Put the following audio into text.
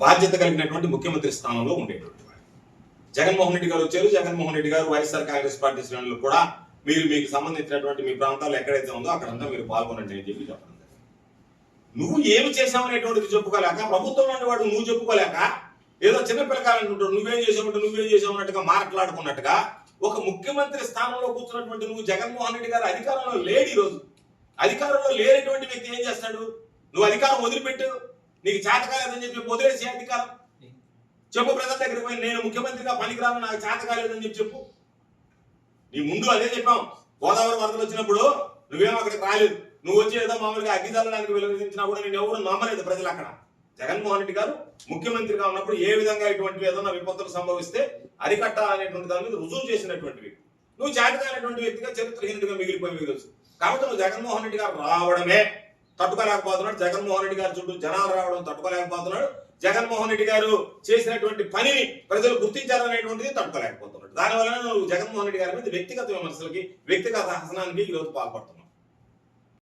బాధ్యత కలిగినటువంటి ముఖ్యమంత్రి స్థానంలో ఉండేటువంటి వాడు జగన్మోహన్ రెడ్డి గారు వచ్చారు జగన్మోహన్ రెడ్డి గారు వైఎస్ఆర్ కాంగ్రెస్ పార్టీ శ్రేణులు కూడా మీరు మీకు సంబంధించినటువంటి మీ ప్రాంతాల్లో ఎక్కడైతే ఉందో అక్కడంతా మీరు పాల్గొనండి అని చెప్పి చెప్పడం నువ్వు ఏమి చేసావనేటువంటిది చెప్పుకోలేక ప్రభుత్వంలో వాడు నువ్వు చెప్పుకోలేక ఏదో చిన్న పిల్లకాలంటుంటాడు నువ్వేం చేసావంటే నువ్వేం చేసావు అన్నట్టుగా మాట్లాడుకున్నట్టుగా ఒక ముఖ్యమంత్రి స్థానంలో కూర్చున్నటువంటి నువ్వు జగన్మోహన్ రెడ్డి గారు అధికారంలో లేడు ఈరోజు. అధికారంలో లేనటువంటి వ్యక్తి ఏం చేస్తాడు? నువ్వు అధికారం వదిలిపెట్టు. నీకు చేత కాలేదని చెప్పి వదిలేసి అధికారం? చెప్పు ప్రజల దగ్గరికి పోయి నేను ముఖ్యమంత్రిగా పనికిరాను నాకు చేత కాలేదని చెప్పి చెప్పు. నీ ముందు అదే చెప్పాం. గోదావరి వరదలు వచ్చినప్పుడు నువ్వేం అక్కడికి రాలేదు. నువ్వు వచ్చి ఏదో మామూలుగా అగ్గిదాలడానికి వెలువరించినా కూడా నేను ఎవరు నమ్మలేదు ప్రజలు అక్కడ. జగన్మోహన్ రెడ్డి గారు ముఖ్యమంత్రిగా ఉన్నప్పుడు ఏ విధంగా ఇటువంటి ఏదైనా విపత్తులు సంభవిస్తే అరికట్టాలనేటువంటి దాని మీద రుజువు చేసినటువంటి వ్యక్తి. నువ్వు చేతకానటువంటి వ్యక్తిగా చరిత్రహీనుడిగా మిగిలిపోయి మిగలచ్చు కాబట్టి నువ్వు జగన్మోహన్ రెడ్డి గారు రావడమే. తట్టుకోలేకపోతున్నాడు. జగన్మోహన్ రెడ్డి గారి చుట్టూ జనాలు రావడం తట్టుకోలేకపోతున్నాడు. జగన్మోహన్ రెడ్డి గారు చేసినటువంటి పనిని ప్రజలు గుర్తించాలనేటువంటిది తట్టుకోలేకపోతున్నాడు. దానివల్ల నువ్వు జగన్మోహన్ రెడ్డి గారి మీద వ్యక్తిగత విమర్శలకి వ్యక్తిగత హసనానికి ఈరోజు పాల్పడుతున్నావు.